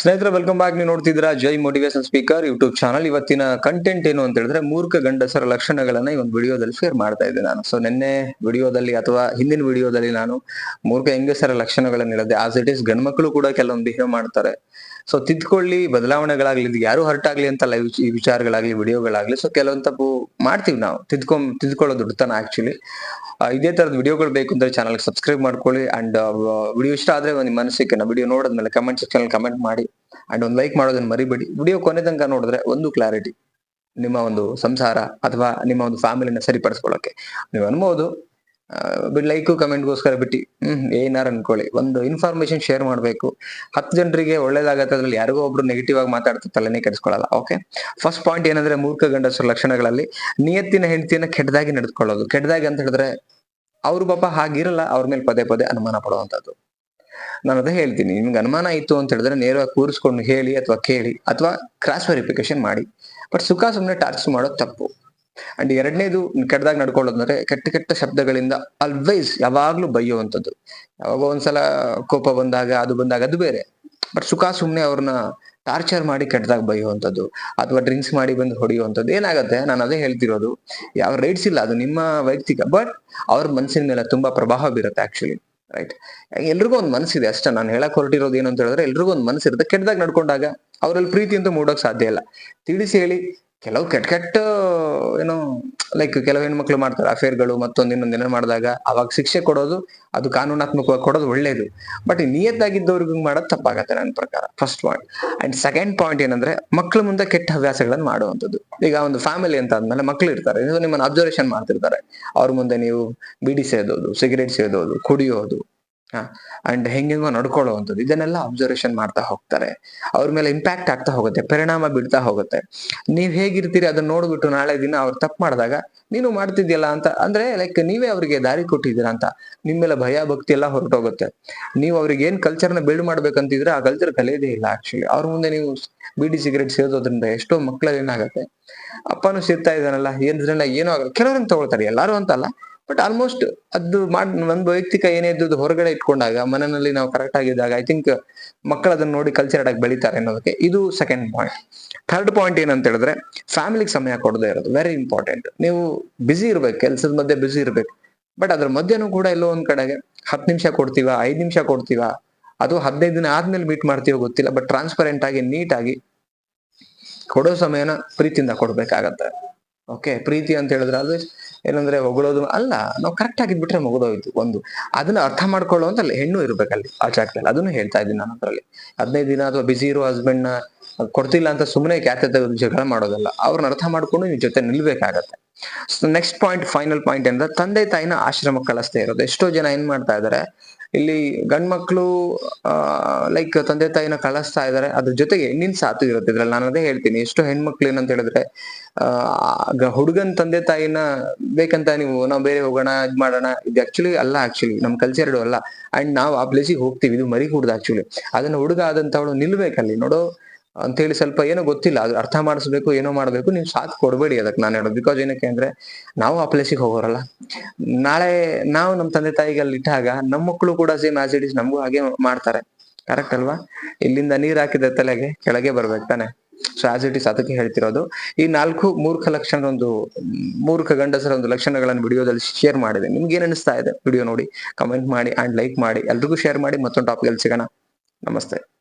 ಸ್ನೇಹಿತರೆ welcome back ನೀವು ನೋಡ್ತಿದ್ದೀರಾ Jai motivation speaker YouTube channel ಇವತ್ತಿನ ಕಂಟೆಂಟ್ ಏನು ಅಂತ ಹೇಳಿದ್ರೆ, ಮೂರ್ಖ ಗಂಡಸರ ಲಕ್ಷಣಗಳನ್ನ ಈ ಒಂದು ವಿಡಿಯೋದಲ್ಲಿ ಶೇರ್ ಮಾಡ್ತಾ ಇದ್ದೆ ನಾನು. ಸೊ ನಿನ್ನೆ ವಿಡಿಯೋದಲ್ಲಿ ಅಥವಾ ಹಿಂದಿನ ವಿಡಿಯೋದಲ್ಲಿ ನಾನು ಮೂರ್ಖ ಹೆಂಗಸರ ಲಕ್ಷಣಗಳನ್ನ ಹೇಳಿದೆ ಆಸ್ ಇಟ್ ಇಸ್ ಗಂಡ್ಮಕ್ಳು ಕೂಡ ಕೆಲವೊಂದು ಬಿಹೇವ್ ಮಾಡ್ತಾರೆ. ಸೊ ತಿದ್ಕೊಳ್ಳಿ, ಬದಲಾವಣೆಗಳಾಗ್ಲಿ, ಇದು ಯಾರು ಹರ್ಟ್ ಆಗ್ಲಿ ಅಂತ ಲೈವ್ ಈ ವಿಚಾರಗಳಾಗ್ಲಿ, ವಿಡಿಯೋಗಳಾಗ್ಲಿ ಸೊ ಕೆಲವೊಂದ್ ಮಾಡ್ತೀವಿ ನಾವು. ತಿದ್ಕೊಂಡ್ ತಿದ್ಕೊಳ್ಳೋದು ದುಡ್ತಾನ ಆಕ್ಚುಲಿ ಇದೇ ತರದ ವಿಡಿಯೋಗಳು ಬೇಕು ಅಂದ್ರೆ ಚಾನಲ್ ಸಬ್ಸ್ಕ್ರೈಬ್ ಮಾಡ್ಕೊಳ್ಳಿ ಅಂಡ್ ವಿಡಿಯೋ ಇಷ್ಟ ಆದ್ರೆ ನಿಮ್ಮ ಮನಸ್ಸಿಗೆ ನಾ ವಿಡಿಯೋ ನೋಡಿದ್ಮೇಲೆ ಕಮೆಂಟ್ ಸೆಕ್ಷನ್ ಕಮೆಂಟ್ ಮಾಡಿ ಅಂಡ್ ಒಂದು ಲೈಕ್ ಮಾಡೋದನ್ನ ಮರಿಬೇಡಿ. ವಿಡಿಯೋ ಕೊನೆ ತನಕ ನೋಡಿದ್ರೆ ಒಂದು ಕ್ಲಾರಿಟಿ ನಿಮ್ಮ ಒಂದು ಸಂಸಾರ ಅಥವಾ ನಿಮ್ಮ ಒಂದು ಫ್ಯಾಮಿಲಿನ ಸರಿಪಡಿಸ್ಕೊಳ್ಳೋಕೆ. ನೀವು ಅನ್ಬೋದು ಲೈಕು ಕಮೆಂಟ್ಗೋಸ್ಕರ ಬಿಟ್ಟು. ಹ್ಮ್, ಏನಾರು ಅನ್ಕೊಳ್ಳಿ. ಒಂದು ಇನ್ಫಾರ್ಮೇಶನ್ ಶೇರ್ ಮಾಡಬೇಕು. ಹತ್ತು ಜನರಿಗೆ ಒಳ್ಳೇದಾಗತ್ತೆ ಅದ್ರಲ್ಲಿ ಯಾರಿಗೋ ಒಬ್ರು ನೆಗೆಟಿವ್ ಆಗಿ ಮಾತಾಡ್ತಾ ತಲೆನೇ ಕೆಡಿಸ್ಕೊಳ್ಳಲ್ಲ ಓಕೆ ಫಸ್ಟ್ ಪಾಯಿಂಟ್ ಏನಂದ್ರೆ ಮೂರ್ಖ ಗಂಡಸರ ಲಕ್ಷಣಗಳಲ್ಲಿ ನಿಯತ್ತಿನ ಹೆಂಡತಿಯನ್ನ ಕೆಟ್ಟದಾಗಿ ನಡೆದುಕೊಳ್ಳೋದು. ಕೆಟ್ಟದಾಗಿ ಅಂತ ಹೇಳಿದ್ರೆ ಅವ್ರ ಪಾಪ ಹಾಗಿರಲ್ಲ, ಅವ್ರ ಮೇಲೆ ಪದೇ ಪದೇ ಅನುಮಾನ ಪಡುವಂತದ್ದು ನಾನು ಅದೇ ಹೇಳ್ತೀನಿ, ನಿಮ್ಗೆ ಅನುಮಾನ ಇತ್ತು ಅಂತ ಹೇಳಿದ್ರೆ ನೇರವಾಗಿ ಕೂರಿಸ್ಕೊಂಡು ಹೇಳಿ ಅಥವಾ ಕೇಳಿ, ಅಥವಾ ಕ್ರಾಸ್ ವೆರಿಫಿಕೇಶನ್ ಮಾಡಿ. ಬಟ್ ಸುಖ ಸುಮ್ಮನೆ ಟಾರ್ಚ್ ಮಾಡೋದು ತಪ್ಪು. ಅಂಡ್ ಎರಡನೇದು ಕೆಟ್ಟದಾಗ ನಡ್ಕೊಳ್ಳೋದಂದ್ರೆ ಕೆಟ್ಟ ಕೆಟ್ಟ ಶಬ್ದಗಳಿಂದ ಆಲ್ವೇಸ್ ಯಾವಾಗ್ಲೂ ಬೈಯುವಂಥದ್ದು. ಯಾವಾಗ ಒಂದ್ಸಲ ಕೋಪ ಬಂದಾಗ, ಅದು ಬಂದಾಗ ಅದು ಬೇರೆ. ಬಟ್ ಸುಖ ಸುಮ್ಮನೆ ಅವ್ರನ್ನ ಟಾರ್ಚರ್ ಮಾಡಿ ಕೆಟ್ಟದಾಗ ಬೈಯುವಂಥದ್ದು, ಅಥವಾ ಡ್ರಿಂಕ್ಸ್ ಮಾಡಿ ಬಂದು ಹೊಡೆಯುವಂಥದ್ದು ಏನಾಗುತ್ತೆ? ನಾನು ಅದೇ ಹೇಳ್ತಿರೋದು. ಯಾವ ರೈಟ್ಸ್ ಇಲ್ಲ, ಅದು ನಿಮ್ಮ ವೈಯಕ್ತಿಕ ಬಟ್ ಅವ್ರ ಮನಸ್ಸಿನ ಮೇಲೆ ತುಂಬಾ ಪ್ರಭಾವ ಬೀರುತ್ತೆ ಆಕ್ಚುಲಿ ರೈಟ್ ಎಲ್ರಿಗೂ ಒಂದು ಮನಸ್ಸಿದೆ ಅಷ್ಟೇ. ನಾನು ಹೇಳಕ್ ಹೊರಟಿರೋದು ಏನು ಅಂತ ಹೇಳಿದ್ರೆ ಎಲ್ರಿಗೂ ಒಂದು ಮನಸ್ಸಿರುತ್ತೆ ಕೆಟ್ಟದಾಗ ನಡ್ಕೊಂಡಾಗ ಅವರಲ್ಲಿ ಪ್ರೀತಿ ಅಂತ ಮೂಡೋಕ್ ಸಾಧ್ಯ ಇಲ್ಲ. ತಿಳಿಸಿ ಹೇಳಿ. ಕೆಲವು ಕೆಟ್ಟ ಕೆಟ್ಟ ಏನೋ ಲೈಕ್ ಕೆಲವು ಹೆಣ್ಮಕ್ಳು ಮಾಡ್ತಾರೆ ಅಫೇರ್ಗಳು ಮತ್ತೊಂದು ಇನ್ನೊಂದು ಏನೋ ಮಾಡಿದಾಗ, ಅವಾಗ ಶಿಕ್ಷೆ ಕೊಡೋದು, ಅದು ಕಾನೂನಾತ್ಮಕವಾಗಿ ಕೊಡೋದು ಒಳ್ಳೇದು. ಬಟ್ ನಿಯತ್ತಾಗಿದ್ದವ್ರಿಗೆ ಮಾಡೋದು ತಪ್ಪಾಗತ್ತೆ ನನ್ನ ಪ್ರಕಾರ first point and second point ಏನಂದ್ರೆ, ಮಕ್ಳ ಮುಂದೆ ಕೆಟ್ಟ ಹವ್ಯಾಸಗಳನ್ನು ಮಾಡುವಂಥದ್ದು. ಈಗ ಒಂದು ಫ್ಯಾಮಿಲಿ ಅಂತ ಆದ್ಮೇಲೆ ಮಕ್ಳು ಇರ್ತಾರೆ ನಿಮ್ಮನ್ನು ಅಬ್ಸರ್ವೇಷನ್ ಮಾಡ್ತಿರ್ತಾರೆ. ಅವ್ರ ಮುಂದೆ ನೀವು ಬಿಡಿ ಸೇದೋದು ಸಿಗರೇಟ್ ಸೇದೋದು, ಕುಡಿಯೋದು ಅಂಡ್ ಹೆಂಗೆಂಗೋ ನಡ್ಕೊಳ್ಳುವಂಥದ್ದು ಇದನ್ನೆಲ್ಲ ಅಬ್ಸರ್ವೇಷನ್ ಮಾಡ್ತಾ ಹೋಗ್ತಾರೆ. ಅವ್ರ ಮೇಲೆ ಇಂಪ್ಯಾಕ್ಟ್ ಆಗ್ತಾ ಹೋಗುತ್ತೆ. ಪರಿಣಾಮ ಬೀಳ್ತಾ ಹೋಗುತ್ತೆ. ನೀವ್ ಹೇಗಿರ್ತೀರಿ? ಅದನ್ನ ನೋಡ್ಬಿಟ್ಟು ನಾಳೆ ದಿನ ಅವ್ರು ತಪ್ಪು ಮಾಡಿದಾಗ, ನೀನು ಮಾಡ್ತಿದ್ಯಲ್ಲ ಅಂತ. ಅಂದ್ರೆ ಲೈಕ್ ನೀವೇ ಅವರಿಗೆ ದಾರಿ ಕೊಟ್ಟಿದ್ದೀರ ಅಂತ. ನಿಮ್ ಮೇಲೆ ಭಯ ಭಕ್ತಿ ಎಲ್ಲ ಹೊರಟೋಗುತ್ತೆ. ನೀವು ಅವ್ರಿಗೆ ಏನ್ ಕಲ್ಚರ್ನ ಬಿಲ್ಡ್ ಮಾಡ್ಬೇಕಂತಿದ್ರೆ ಆ ಕಲ್ಚರ್ ಕಲಿಯೋದೇ ಇಲ್ಲ ಆಕ್ಚುಲಿ ಅವ್ರ ಮುಂದೆ ನೀವು ಬಿಡಿ ಸಿಗರೇಟ್ ಸೇದೋದ್ರಿಂದ ಎಷ್ಟೋ ಮಕ್ಳಲ್ಲಿ ಏನಾಗುತ್ತೆ. ಅಪ್ಪನೂ ಸೇರ್ತಾ ಇದ್ದಾನಲ್ಲ. ಏನ್, ಏನೋ ಆಗಲ್ಲ. ಕೆಲವ್ರನ್ನ ತಗೊಳ್ತಾರೆ. ಎಲ್ಲಾರು ಅಂತಲ್ಲ. ಬಟ್ ಆಲ್ಮೋಸ್ಟ್ ಅದು ಮಾಡ್ ನನ್ನ ವೈಯಕ್ತಿಕ ಏನೇ ಇದ್ದದ್ದು ಹೊರಗಡೆ ಇಟ್ಕೊಂಡಾಗ ಮನೆಯಲ್ಲಿ ನಾವು ಕರೆಕ್ಟ್ ಆಗಿದ್ದಾಗ ಐ ಥಿಂಕ್ ಮಕ್ಕಳು ಅದನ್ನ ನೋಡಿ ಕಲ್ಚರ್ ಆಗಿ ಬೆಳಿತಾರೆ ಅನ್ನೋದಕ್ಕೆ ಇದು ಸೆಕೆಂಡ್ ಪಾಯಿಂಟ್ ಥರ್ಡ್ ಪಾಯಿಂಟ್ ಏನಂತ ಹೇಳಿದ್ರೆ ಫ್ಯಾಮಿಲಿಗೆ ಸಮಯ ಕೊಡದೇ ಇರೋದು ವೆರಿ ಇಂಪಾರ್ಟೆಂಟ್ ನೀವು ಬಿಸಿ ಇರ್ಬೇಕು, ಕೆಲಸದ ಮಧ್ಯೆ ಬಿಸಿ ಇರ್ಬೇಕು. ಬಟ್ ಅದ್ರ ಮಧ್ಯನೂ ಕೂಡ ಎಲ್ಲೋ ಒಂದ್ ಕಡೆಗೆ ಹತ್ತು ನಿಮಿಷ ಕೊಡ್ತೀವ, ಐದ್ ನಿಮಿಷ ಕೊಡ್ತೀವ, ಅದು ಹದಿನೈದು ದಿನ ಆದ್ಮೇಲೆ ಮೀಟ್ ಮಾಡ್ತೀವೋ ಗೊತ್ತಿಲ್ಲ ಬಟ್ ಟ್ರಾನ್ಸ್ಪರೆಂಟ್ ಆಗಿ ನೀಟ್ ಆಗಿ ಕೊಡೋ ಸಮಯನ ಪ್ರೀತಿಯಿಂದ ಕೊಡ್ಬೇಕಾಗತ್ತೆ. ಓಕೆ ಪ್ರೀತಿ ಅಂತ ಹೇಳಿದ್ರೆ ಆಲ್ವೇಸ್ ಏನಂದ್ರೆ ಹೊಗಳೋದು ಅಲ್ಲ, ನಾವು ಕರೆಕ್ಟ್ ಆಗಿದ್ಬಿಟ್ರೆ ಮುಗಿದೋಯ್ತು, ಒಂದು. ಅದನ್ನ ಅರ್ಥ ಮಾಡ್ಕೊಳ್ಳುವಂತ ಹೆಣ್ಣು ಇರ್ಬೇಕಲ್ಲಿ ಆ ಜಾಗದಲ್ಲಿ. ಅದನ್ನು ಹೇಳ್ತಾ ಇದ್ದೀನಿ ನಾನು ಅದ್ರಲ್ಲಿ. ಹದಿನೈದು ದಿನ ಅಥವಾ ಬಿಸಿ ಇರೋ ಹಸ್ಬೆಂಡ್ನ ಕೊಡ್ತಿಲ್ಲ ಅಂತ ಸುಮ್ಮನೆ ಕ್ಯಾತೆ ಜಗಳ ಮಾಡೋದಲ್ಲ, ಅವ್ರನ್ನ ಅರ್ಥ ಮಾಡ್ಕೊಂಡು ನಿಮ್ಮ ಜೊತೆ ನಿಲ್ಬೇಕಾಗತ್ತೆ. ನೆಕ್ಸ್ಟ್ ಪಾಯಿಂಟ್ ಫೈನಲ್ ಪಾಯಿಂಟ್ ಅಂದ್ರೆ ತಂದೆ ತಾಯಿನ ಆಶ್ರಮ ಕಳಿಸ್ತಾ ಇರೋದು. ಎಷ್ಟೋ ಜನ ಏನ್ ಮಾಡ್ತಾ ಇದಾರೆ, ಇಲ್ಲಿ ಗಂಡ್ಮಕ್ಳು ಆ ಲೈಕ್ ತಂದೆ ತಾಯಿನ ಕಳಿಸ್ತಾ ಇದಾರೆ, ಅದ್ರ ಜೊತೆಗೆ ಹೆಣ್ಣಿನ ಸಾತು ಇರುತ್ತೆ. ಇದ್ರಲ್ಲಿ ನಾನು ಅದೇ ಹೇಳ್ತೀನಿ, ಎಷ್ಟೋ ಹೆಣ್ಮಕ್ಳು ಏನಂತ ಹೇಳಿದ್ರೆ, ಆ ಹುಡುಗನ್ ತಂದೆ ತಾಯಿನ ಬೇಕಂತ ನೀವು, ನಾವು ಬೇರೆ ಹೋಗೋಣ, ಇದ್ ಮಾಡೋಣ, ಇದು ಆಕ್ಚುಲಿ ಅಲ್ಲ ಆಕ್ಚುಲಿ ನಮ್ ಕಲ್ಚರ್ ಅಲ್ಲ. ಅಂಡ್ ನಾವು ಆ ಪ್ಲೇಸಿಗೆ ಹೋಗ್ತೀವಿ, ಇದು ಮರಿ ಆಕ್ಚುಲಿ ಅದನ್ನ ಹುಡುಗ ಆದಂತವಳು ನಿಲ್ಬೇಕಲ್ಲಿ. ನೋಡೋ ಅಂತೇಳಿ ಸ್ವಲ್ಪ ಏನೋ ಗೊತ್ತಿಲ್ಲ. ಅದು ಅರ್ಥ ಮಾಡಿಸ್ಬೇಕು, ಏನೋ ಮಾಡ್ಬೇಕು, ನೀವು ಸಾಥ್ ಕೊಡ್ಬೇಡಿ ಅದಕ್ಕೆ ನಾನು ಹೇಳೋದು. ಬಿಕಾಸ್ ಏನಕ್ಕೆ ಅಂದ್ರೆ, ನಾವು ಆ ಪ್ಲೇಸಿಗೆ ಹೋಗೋರಲ್ಲ. ನಾಳೆ ನಾವು ನಮ್ಮ ತಂದೆ ತಾಯಿಗೆ ಅಲ್ಲಿ ಇಟ್ಟಾಗ ನಮ್ಮ ಮಕ್ಕಳು ಕೂಡ ಸೇಮ್ ಆಸ್ ಇಟ್ ಇಸ್ ನಮಗೂ ಹಾಗೆ ಮಾಡ್ತಾರೆ. ಕರೆಕ್ಟ್ ಅಲ್ವಾ? ಇಲ್ಲಿಂದ ನೀರ್ ಹಾಕಿದ ತಲೆಗೆ ಕೆಳಗೆ ಬರ್ಬೇಕು ತಾನೆ. ಸೊ ಆಸ್ ಇಟ್ ಇಸ್ ಅದಕ್ಕೆ ಹೇಳ್ತಿರೋದು. ಈ ನಾಲ್ಕು ಮೂರ್ಖ ಲಕ್ಷಣ ಒಂದು ಮೂರ್ಖ ಗಂಡಸರ ಒಂದು ಲಕ್ಷಣಗಳನ್ನು ವಿಡಿಯೋದಲ್ಲಿ ಶೇರ್ ಮಾಡಿದೆ. ನಿಮ್ಗೆ ಏನ್ ಅನಿಸ್ತಾ ಇದೆ? ವಿಡಿಯೋ ನೋಡಿ ಕಮೆಂಟ್ ಮಾಡಿ ಅಂಡ್ ಲೈಕ್ ಮಾಡಿ. ಎಲ್ರಿಗೂ ಶೇರ್ ಮಾಡಿ. ಮತ್ತೊಂದು ಟಾಪಿಕ್ ಅಲ್ಲಿ ಸಿಗೋಣ. ನಮಸ್ತೆ.